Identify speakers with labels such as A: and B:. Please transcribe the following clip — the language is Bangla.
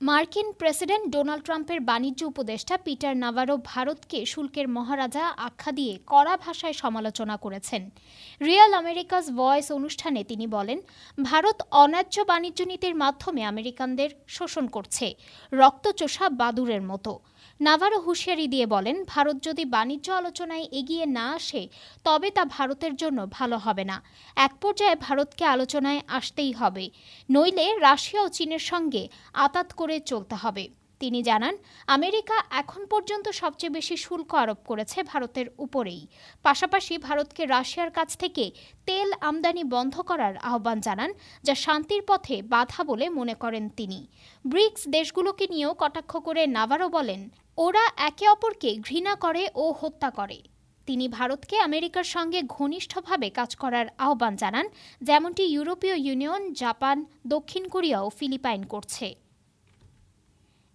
A: মার্কিন প্রেসিডেন্ট ডোনাল্ড ট্রাম্পের বাণিজ্য উপদেষ্টা পিটার নাভারো ভারতকে শুল্কের মহারাজা আখ্যা দিয়ে কড়া ভাষায় সমালোচনা করেছেন। রিয়াল আমেরিকাস ভয়েস অনুষ্ঠানে তিনি বলেন, ভারত অন্যায্য বাণিজ্য নীতির মাধ্যমে আমেরিকানদের শোষণ করছে, রক্তচোষা বাদুরের মতো। নাভারো হুঁশিয়ারি দিয়ে বলেন, ভারত যদি বাণিজ্য আলোচনায় এগিয়ে না আসে, তবে তা ভারতের জন্য ভালো হবে না। এক পর্যায়ে ভারতকে আলোচনায় আসতেই হবে। নইলে রাশিয়া ও চীনের সঙ্গে আতাত করে চলতে হবে। তিনি জানান, আমেরিকা এখন পর্যন্ত সবচেয়ে বেশি শুল্ক আরোপ করেছে ভারতের উপরেই। পাশাপাশি ভারতকে রাশিয়ার কাছ থেকে তেল আমদানি বন্ধ করার আহ্বান জানান, যা শান্তির পথে বাধা বলে মনে করেন তিনি। ব্রিক্স দেশগুলোকে নিয়েও কটাক্ষ করে নাভারো বলেন, ওরা একে অপরকে ঘৃণা করে ও হত্যা করে। তিনি ভারতকে আমেরিকার সঙ্গে ঘনিষ্ঠভাবে কাজ করার আহ্বান জানান, যেমনটি ইউরোপীয় ইউনিয়ন, জাপান, দক্ষিণ কোরিয়া ও ফিলিপাইন করছে।